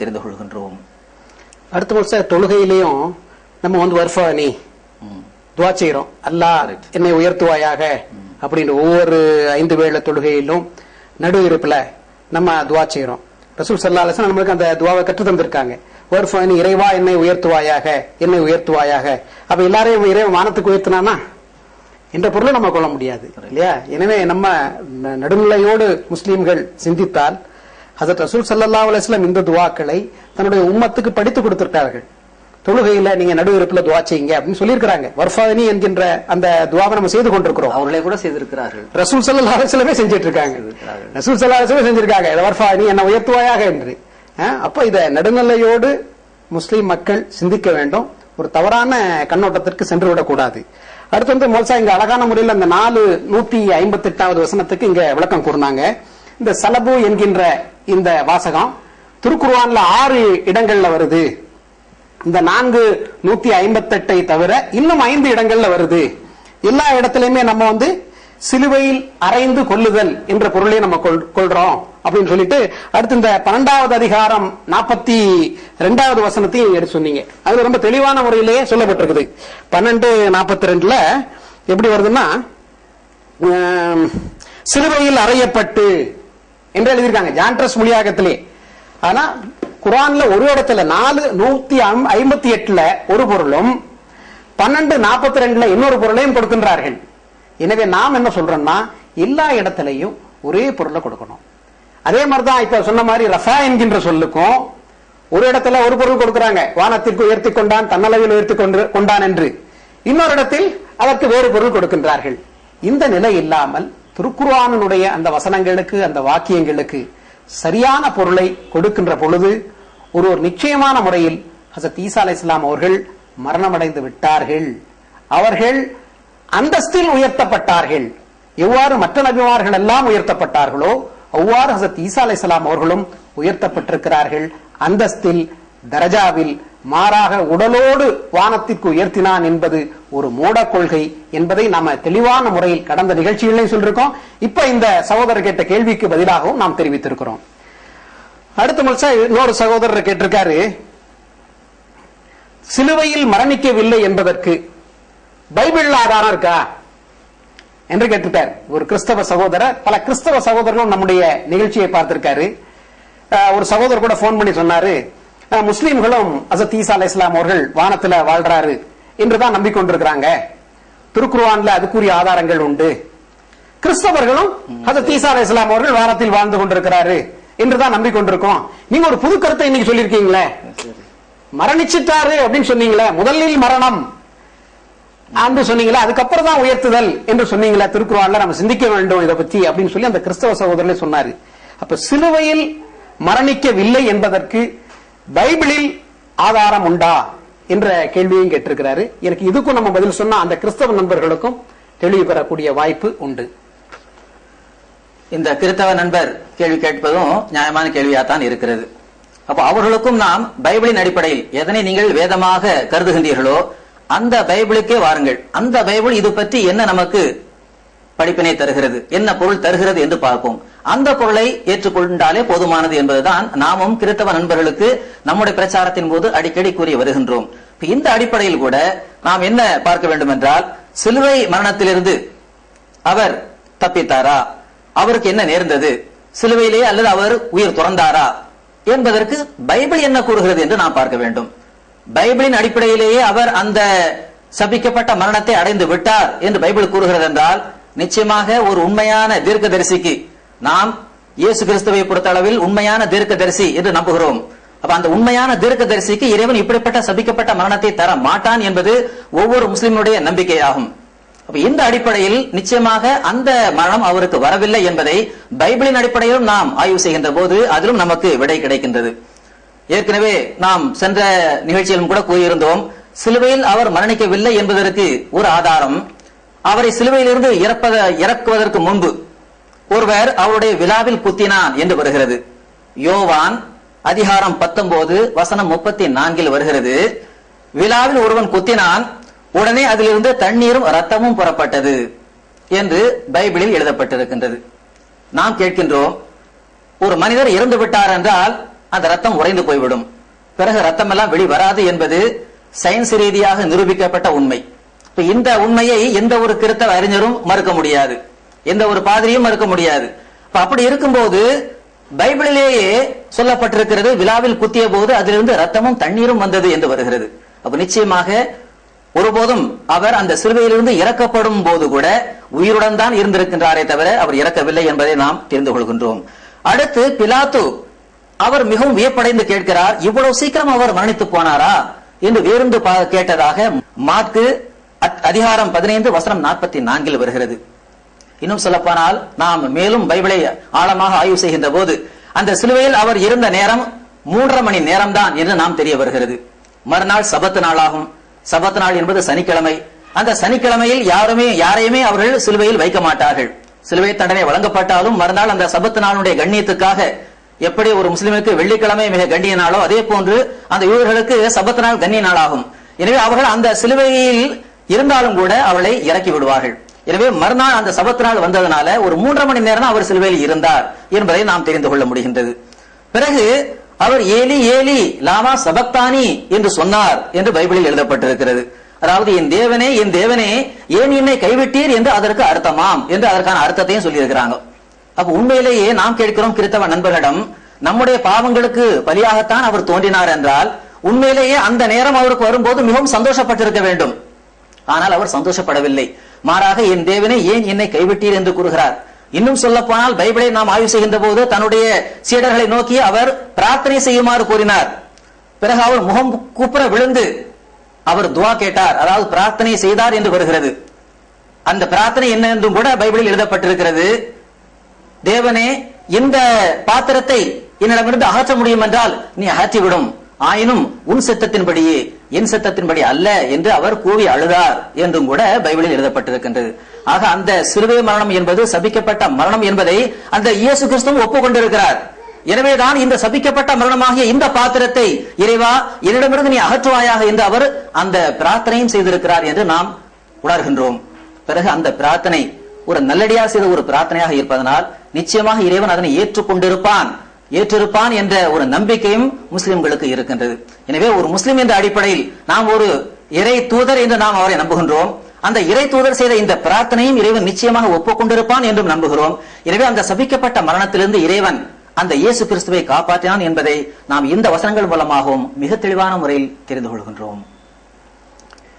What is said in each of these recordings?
தெரிந்து கொள்கின்றோம் அடுத்த வருஷம் தொழுகையிலையும் நம்ம வந்து வர்ஃபானி. துவா செய்யறோம் அல்லாஹ் என்னை உயர்த்துவாயாக அப்படின்னு ஒவ்வொரு ஐந்து வேளை தொழுகையிலும் நடு இருப்புல நம்ம துவா செய்யறோம் ரசூல் சல்லா அலிஸ்லாம் நம்மளுக்கு அந்த துவாவை கற்று தந்திருக்காங்க. வர்ஃபானி இறைவா என்னை உயர்த்துவாயாக என்னை உயர்த்துவாயாக. அப்ப எல்லாரையும் இறைவன் வானத்துக்கு உயர்த்தினானா? என்ற பொருளை நம்ம கொள்ள முடியாது இல்லையா? எனவே நம்ம நடுநிலையோடு முஸ்லிம்கள் சிந்தித்தால் ஹசரத் ரசூல் ஸல்லல்லாஹு அலைஹி வஸல்லம் இந்த துவாக்களை தன்னுடைய உம்மத்துக்கு படித்து கொடுத்திருக்கார்கள் தொழுகையில நீங்க நடு இருப்புல துவா செய்யுங்க அப்படின்னு சொல்லியிருக்கிறாங்க. வர்ஃபானி என்கின்ற அந்த துவாவை நம்ம செய்து கொண்டிருக்கிறோம். அவர்களே கூட செய்திருக்கிறார்கள். ரசூல் ஸல்லல்லாஹு அலைஹி வஸல்லமே செஞ்சிட்டு இருக்காங்க ரசூல் ஸல்லல்லாஹு அலைஹி வஸல்லம் செஞ்சிருக்காங்க. இதை வர்ஃபானி என்ன உயர்த்துவாயாக என்று. அப்ப இத நடுநிலையோடு முஸ்லிம் மக்கள் சிந்திக்க வேண்டும். ஒரு தவறான கண்ணோட்டத்திற்கு சென்று விடக்கூடாது. அடுத்து வந்து மோல்சா இங்க அழகான முறையில் அந்த நாலு நூத்தி ஐம்பத்தி எட்டாவது வசனத்துக்கு இங்க விளக்கம் கூறினாங்க. இந்த சலபு என்கின்ற இந்த வாசகம் திருக்குர்வான்ல ஆறு இடங்கள்ல வருது. இந்த நான்கு நூத்தி ஐம்பத்தெட்டை தவிர இன்னும் ஐந்து இடங்கள்ல வருது. எல்லா இடத்துலயுமே நம்ம வந்து சிலுவையில் அரைந்து கொள்ளுதல் என்ற பொருளை நம்ம கொள்- கொள்றோம் அப்படின்னு சொல்லிட்டு அடுத்து இந்த பன்னெண்டாவது அதிகாரம் நாற்பத்தி ரெண்டாவது வசனத்தையும் எடுத்து சொன்னீங்க. அது ரொம்ப தெளிவான முறையிலேயே சொல்லப்பட்டிருக்குது. பன்னெண்டு நாற்பத்தி ரெண்டுல எப்படி வருதுன்னா சிலுவையில் அறையப்பட்டு என்று எழுதியிருக்காங்க. ஜான்ட்ரஸ் மொழியாகத்திலே ஆனா குரான்ல ஒரு இடத்துல நாலு நூத்தி ஐம்பத்தி எட்டுல ஒரு பொருளும் பன்னெண்டு நாற்பத்தி ரெண்டுல இன்னொரு பொருளையும் கொடுக்கின்றார்கள். எனவே நாம் என்ன சொல்றோம்னா எல்லா இடத்துலையும் ஒரே பொருளை கொடுக்கணும். அதே மாதிரிதான் இப்ப சொன்ன மாதிரி ரஃபா என்கின்ற சொல்லுக்கும் ஒரு இடத்துல ஒரு பொருள் கொடுக்கறாங்க. வானத்திற்கு உயர்த்தி கொண்டான் தன்னளவில் உயர்த்தி கொண்டு கொண்டான் என்று. இன்னொரு இடத்தில் அதற்கு வேறு பொருள் கொடுக்கின்றார்கள். இந்த நிலை இல்லாமல் திருக்குர்ஆனுடைய அந்த வசனங்களுக்கு அந்த வாக்கியங்களுக்கு சரியான பொருளை கொடுக்கின்ற பொழுது ஒரு ஒரு நிச்சயமான முறையில் ஹசத் ஈசா அலை இஸ்லாம் அவர்கள் மரணமடைந்து விட்டார்கள். அவர்கள் அந்தஸ்தில் உயர்த்தப்பட்டார்கள். எவ்வாறு மற்ற நபிமார்கள் எல்லாம் உயர்த்தப்பட்டார்களோ அவ்வாறு ஹசத் ஈசா அலை அவர்களும் உயர்த்தப்பட்டிருக்கிறார்கள். அந்தஸ்தில் தரஜாவில் மாறாக உடலோடு வானத்திற்கு உயர்த்தினான் என்பது ஒரு மூட கொள்கை என்பதை நாம தெளிவான முறையில் கடந்த நிகழ்ச்சிகளையும் சொல்லிருக்கோம். இப்ப இந்த சகோதரர் கேட்ட கேள்விக்கு பதிலாகவும் நாம் தெரிவித்திருக்கிறோம். அடுத்த முழுசா இன்னொரு சகோதரர் கேட்டிருக்காரு சிலுவையில் மரணிக்கவில்லை என்பதற்கு பைபிள் ஆதாரம் இருக்கா? என்று கேட்டிருக்கார். ஒரு கிறிஸ்தவ சகோதரர் பல கிறிஸ்தவ சகோதரர்களும் நம்முடைய நிகழ்ச்சியை பார்த்திருக்காரு. ஒரு சகோதரர் கூட போன் பண்ணி சொன்னாரு முஸ்லீம்களும் அசத் ஈசா அலை இஸ்லாம் அவர்கள் வானத்துல வாழ்றாரு என்றுதான் நம்பிக்கொண்டிருக்கிறாங்க. திருக்குர்ஆன்ல அதுக்குரிய ஆதாரங்கள் உண்டு. கிறிஸ்தவர்களும் ஹசரத் ஈசா அலை இஸ்லாம் அவர்கள் வானத்தில் வாழ்ந்து கொண்டிருக்கிறாரு என்றுதான் நம்பிக்கொண்டிருக்கோம். நீங்க ஒரு புது கருத்தை இன்னைக்கு சொல்லியிருக்கீங்களே? மரணிச்சிட்டாரு அப்படின்னு சொன்னீங்களே? முதலில் மரணம் அன்று சொன்னீங்களா? அதுக்கப்புறம் தான் உயர்த்துதல் என்று சொன்னீங்களா? திருக்குறள்ல நம்ம சிந்திக்க வேண்டும் இதை பத்தி அப்படின்னு சொல்லி அந்த கிறிஸ்தவ சகோதரர்களே சொன்னாரு. அப்ப சிலுவையில் மரணிக்கவில்லை என்பதற்கு பைபிளில் ஆதாரம் உண்டா என்ற கேள்வியும் கேட்டிருக்கிறாரு. எனக்கு இதுக்கும் நம்ம பதில் சொன்னா அந்த கிறிஸ்தவ நண்பர்களுக்கும் தெளிவு பெறக்கூடிய வாய்ப்பு உண்டு. இந்த கிறிஸ்தவ நண்பர் கேள்வி கேட்பதும் நியாயமான கேள்வியா தான் இருக்கிறது. அப்ப அவர்களுக்கும் நாம் பைபிளின் அடிப்படையில் எதனை நீங்கள் வேதமாக கருதுகின்றீர்களோ அந்த பைபிளுக்கே வாருங்கள். அந்த பைபிள் இது பற்றி என்ன நமக்கு படிப்பினை தருகிறது? என்ன பொருள் தருகிறது என்று பார்ப்போம். அந்த பொருளை ஏற்றுக்கொண்டாலே போதுமானது என்பதுதான் நாமும் கிறித்தவ நண்பர்களுக்கு நம்முடைய பிரச்சாரத்தின் போது அடிக்கடி கூறி வருகின்றோம். இந்த அடிப்படையில் கூட நாம் என்ன பார்க்க வேண்டும் என்றால் சிலுவை மரணத்திலிருந்து அவர் தப்பித்தாரா? அவருக்கு என்ன நேர்ந்தது? சிலுவையிலேயே அல்லது அவர் உயிர் துறந்தாரா? என்பதற்கு பைபிள் என்ன கூறுகிறது என்று நாம் பார்க்க வேண்டும். பைபிளின் அடிப்படையிலேயே அவர் அந்த சபிக்கப்பட்ட மரணத்தை அடைந்து விட்டார் என்று பைபிள் கூறுகிறது என்றால் நிச்சயமாக ஒரு உண்மையான தீர்க்கதரிசிக்கு நாம் இயேசு கிறிஸ்துவை பொறுத்த அளவில் உண்மையான தீர்க்கதரிசி என்று நம்புகிறோம். அப்ப அந்த உண்மையான தீர்க்கதரிசிக்கு இறைவன் இப்படிப்பட்ட சபிக்கப்பட்ட மரணத்தை தர மாட்டான் என்பது ஒவ்வொரு முஸ்லிமுடைய நம்பிக்கையாகும். அப்ப இந்த அடிப்படையில் நிச்சயமாக அந்த மரணம் அவருக்கு வரவில்லை என்பதை பைபிளின் அடிப்படையிலும் நாம் ஆய்வு செய்கின்ற போது அதிலும் நமக்கு விடை கிடைக்கின்றது. ஏற்கனவே நாம் சென்ற நிகழ்ச்சியிலும் கூட கூறியிருந்தோம் சிலுவையில் அவர் மரணிக்கவில்லை என்பதற்கு ஒரு ஆதாரம். அவரை சிலுவையிலிருந்து இறப்பத இறக்குவதற்கு முன்பு ஒருவர் அவருடைய விழாவில் குத்தினான் என்று வருகிறது. யோவான் அதிகாரம் பத்தொன்பது வசனம் முப்பத்தி நான்கில் வருகிறது. விழாவில் ஒருவன் குத்தினான் உடனே அதிலிருந்து தண்ணீரும் ரத்தமும் புறப்பட்டது என்று பைபிளில் எழுதப்பட்டிருக்கின்றது. நாம் கேட்கின்றோம் ஒரு மனிதர் இறந்து விட்டார் என்றால் அந்த ரத்தம் உறைந்து போய்விடும். பிறகு ரத்தம் எல்லாம் வெளி வராது என்பது சயின்ஸ் ரீதியாக நிரூபிக்கப்பட்ட உண்மை. இந்த உண்மையை எந்த ஒரு கிறித்தவ அறிஞரும் மறுக்க முடியாது. எந்த ஒரு பாதிரியும் மறுக்க முடியாது. அப்படி இருக்கும்போது பைபிளிலேயே சொல்லப்பட்டிருக்கிறது விழாவில் குத்திய போது அதிலிருந்து ரத்தமும் தண்ணீரும் வந்தது என்று வருகிறது. அப்ப நிச்சயமாக ஒருபோதும் அவர் அந்த சிறுவையிலிருந்து இறக்கப்படும் போது கூட உயிருடன் தான் இருந்திருக்கின்றாரே தவிர அவர் இறக்கவில்லை என்பதை நாம் தெரிந்து கொள்கின்றோம். அடுத்து பிலாத்து அவர் மிகவும் வியப்படைந்து கேட்கிறார் இவ்வளவு சீக்கிரம் அவர் மரணித்து போனாரா? என்று வேருந்து பா- கேட்டதாக மார்க்கு அதிகாரம் பதினைந்து வசனம் நாற்பத்தி நான்கில் வருகிறது. இன்னும் சொல்லப்போனால் நாம் மேலும் பைபிளை ஆழமாக ஆய்வு செய்கின்ற போது அந்த சிலுவையில் அவர் இருந்த நேரம் மூன்றரை மணி நேரம்தான் என்று நாம் தெரிய வருகிறது. மறுநாள் சபத்து நாளாகும். சபத்து நாள் என்பது சனிக்கிழமை. அந்த சனிக்கிழமையில் யாருமே யாரையுமே அவர்கள் சிலுவையில் வைக்க மாட்டார்கள். சிலுவை தண்டனை வழங்கப்பட்டாலும் மறுநாள் அந்த சபத்து நாளுடைய கண்ணியத்துக்காக எப்படி ஒரு முஸ்லிமுக்கு வெள்ளிக்கிழமை மிக கண்ணிய நாளோ அதே போன்று அந்த யூதர்களுக்கு சபத்து நாள் கண்ணிய நாளாகும் எனவே அவர்கள் அந்த சிலுவையில் இருந்தாலும் கூட அவளை இறக்கி விடுவார்கள். எனவே மறுநாள் அந்த சபத்து நாள் ஒரு மூன்றரை மணி நேரம் அவர் சிலுவையில் இருந்தார் என்பதை நாம் தெரிந்து கொள்ள முடிகின்றது. பிறகு அவர் ஏலி ஏலி லாமா சபக்தானி என்று சொன்னார் என்று பைபிளில் எழுதப்பட்டிருக்கிறது. அதாவது என் தேவனே என் தேவனே ஏன் என்னை கைவிட்டீர் என்று அதற்கு அர்த்தமாம் என்று அதற்கான அர்த்தத்தையும் சொல்லியிருக்கிறாங்க. அப்ப உண்மையிலேயே நாம் கேட்கிறோம் கிறித்தவ நண்பர்களிடம் நம்முடைய பாவங்களுக்கு பலியாகத்தான் அவர் தோன்றினார் என்றால் உண்மையிலேயே அந்த நேரம் அவருக்கு வரும்போது மிகவும் சந்தோஷப்பட்டிருக்க வேண்டும். ஆனால் அவர் சந்தோஷப்படவில்லை. மாறாக என் தேவனே ஏன் என்னை கைவிட்டீர்? என்று கூறுகிறார். இன்னும் சொல்ல போனால் பைபிளை நாம் ஆய்வு செய்கின்ற போது தன்னுடைய சீடர்களை நோக்கி அவர் பிரார்த்தனை செய்யுமாறு கூறினார். பிறகு அவர் முகம் கூப்பிட விழுந்து அவர் துவா கேட்டார். அதாவது பிரார்த்தனை செய்தார் என்று வருகிறது. அந்த பிரார்த்தனை என்ன என்றும் கூட பைபிளில் எழுதப்பட்டிருக்கிறது. தேவனே இந்த பாத்திரத்தை என்னிடமிருந்து அகற்ற முடியும் என்றால் நீ அகற்றிவிடும். ஆயினும் உன் சித்தத்தின்படியே என் சத்தத்தின்படி அல்ல என்று அவர் கூவி அழுதார் என்றும் கூட பைபிளில் எழுதப்பட்டிருக்கின்றது. ஆக அந்த சிறுவை மரணம் என்பது சபிக்கப்பட்ட மரணம் என்பதை அந்த இயேசு கிறிஸ்துவும் ஒப்புக்கொண்டிருக்கிறார். எனவேதான் இந்த சபிக்கப்பட்ட மரணமாகிய இந்த பாத்திரத்தை இறைவா என்னிடமிருந்து நீ அகற்றுவாயாக என்று அவர் அந்த பிரார்த்தனையும் செய்திருக்கிறார் என்று நாம் உணர்கின்றோம். பிறகு அந்த பிரார்த்தனை ஒரு நல்லடியா செய்த ஒரு பிரார்த்தனையாக இருப்பதனால் நிச்சயமாக இறைவன் அதனை ஏற்றுக்கொண்டிருப்பான். ஏற்றிருப்பான் என்ற ஒரு நம்பிக்கையும் முஸ்லிம்களுக்கு இருக்கின்றது. எனவே ஒரு முஸ்லிம் என்ற அடிப்படையில் நாம் ஒரு இறை தூதர் என்று நாம் அவரை நம்புகின்றோம். அந்த இறை தூதர் செய்த இந்த பிரார்த்தனையும் இறைவன் நிச்சயமாக ஒப்புக்கொண்டிருப்பான் என்றும் நம்புகிறோம். எனவே அந்த சபிக்கப்பட்ட மரணத்திலிருந்து இறைவன் அந்த இயேசு கிறிஸ்துவை காப்பாற்றினான் என்பதை நாம் இந்த வசனங்கள் மூலமாகவும் மிக தெளிவான முறையில் தெரிந்து கொள்கின்றோம்.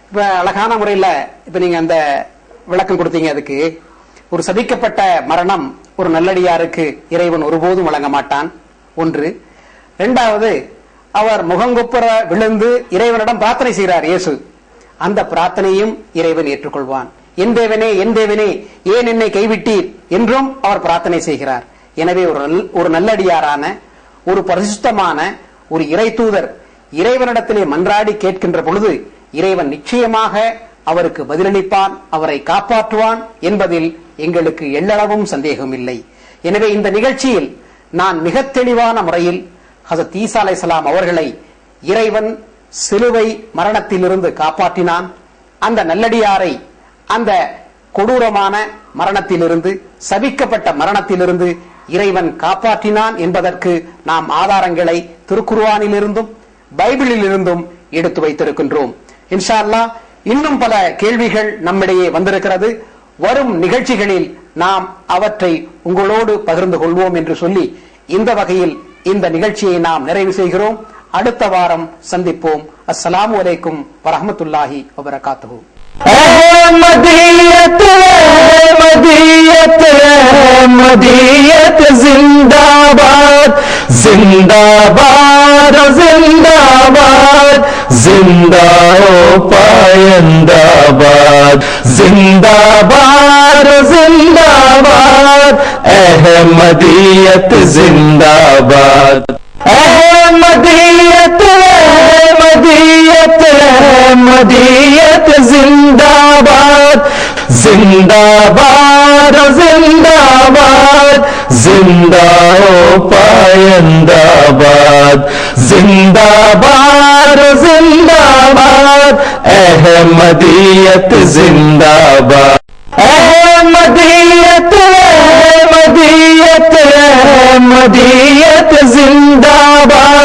இப்ப அழகான முறையில இப்ப நீங்க அந்த விளக்கம் கொடுத்தீங்க. அதுக்கு ஒரு சபிக்கப்பட்ட மரணம் ஒரு நல்லடியாருக்கு இறைவன் ஒருபோதும் வழங்க மாட்டான். ஒன்று. இரண்டாவது அவர் முகங்குப்புற விழுந்து இறைவனிடம் பிரார்த்தனை செய்கிறார் இயேசு. அந்த பிரார்த்தனையும் இறைவன் ஏற்றுக்கொள்வான். என் தேவனே என் தேவனே ஏன் என்னை கைவிட்டீர் என்றும் அவர் பிரார்த்தனை செய்கிறார். எனவே ஒரு நல்- ஒரு நல்லடியாரான ஒரு பரிசுத்தமான ஒரு இறை தூதர் இறைவனிடத்திலே மன்றாடி கேட்கின்ற பொழுது இறைவன் நிச்சயமாக அவருக்கு பதிலளிப்பான் அவரை காப்பாற்றுவான் என்பதில் எங்களுக்கு எள்ளளவும் சந்தேகம் இல்லை எனவே இந்த நிகழ்ச்சியில் நான் மிக தெளிவான முறையில் ஹசத் ஈசா சலாம் அவர்களை இறைவன் சிலுவை மரணத்திலிருந்து காப்பாற்றினான். அந்த நல்லடியாரை அந்த கொடூரமான மரணத்திலிருந்து சபிக்கப்பட்ட மரணத்திலிருந்து இறைவன் காப்பாற்றினான் என்பதற்கு நாம் ஆதாரங்களை திருக்குர்வானிலிருந்தும் பைபிளிலிருந்தும் எடுத்து வைத்திருக்கின்றோம். இன்ஷா அல்லாஹ் இன்னும் பல கேள்விகள் நம்மிடையே வந்திருக்கிறது. வரும் நிகழ்ச்சிகளில் நாம் அவற்றை உங்களோடு பகிர்ந்து கொள்வோம் என்று சொல்லி இந்த வகையில் இந்த நிகழ்ச்சியை நாம் நிறைவு செய்கிறோம். அடுத்த வாரம் சந்திப்போம். அஸ்லாம் வலைக்கும் வரமத்துல்லாஹி வபரகாத்து மதியத்தில் மதியத்தில் ஜிந்தாபாத் ஜிந்தாபாத் تمہارا زندہ باد زندہ ہو پائندہ باد زندہ باد زندہ باد احمدیت زندہ باد احمدیت احمدیت احمدیت زندہ باد زندہ باد ہمارا زندہ باد زندہ ہو پائندہ باد زندہ باد زندہ باد احمدیت زندہ باد احمدیت احمدیت احمدیت زندہ باد